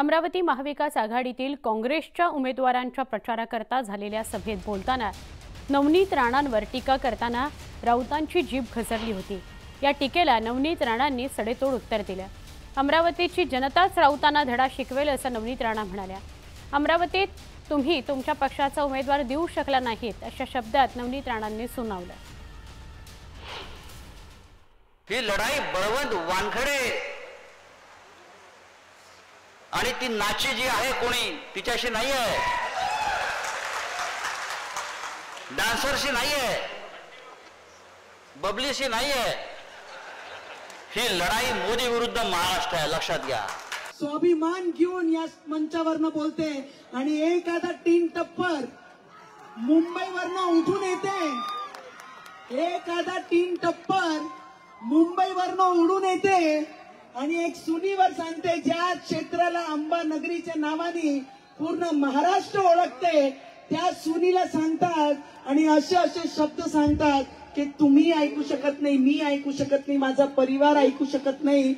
अमरावती महाविकास आघाडीतील काँग्रेसच्या उमेदवारांच्या प्रचाराकरता झालेल्या सभेत बोलताना नवनीत राणांवर टीका करताना राऊतांची जीभ घसरली होती. या टीकेला नवनीत राणांनी सडेतोड उत्तर दिलं. अमरावतीची जनताच राऊतांना धडा शिकवेल असं नवनीत राणा म्हणाल्या. अमरावतीत तुम्ही तुमच्या पक्षाचा उमेदवार देऊ शकला नाहीत अशा शब्दात नवनीत राणांनी सुनावलं. ही लढाई बळवंत वानखडे आणि ती नाची जी आहे कोणी तिच्याशी नाही आहे डान्सरशी नाही आहे बबलीशी नाही आहे ही लढाई मोदी विरुद्ध महाराष्ट्र आहे लक्षात घ्या. स्वाभिमान घेऊन या मंचावरनं बोलते आणि एखादा टीन टप्पर मुंबईवरनं उठून येते. एखादा टीन टप्पर मुंबईवरनं उडून येते. आणि एक सुनीवर सांगते ज्या क्षेत्राला अंबा नगरीच्या नावाने पूर्ण महाराष्ट्र ओळखते त्या सुनीला सांगतात आणि असे असे शब्द सांगतात की तुम्ही ऐकू शकत नाही मी ऐकू शकत नाही माझा परिवार ऐकू शकत नाही.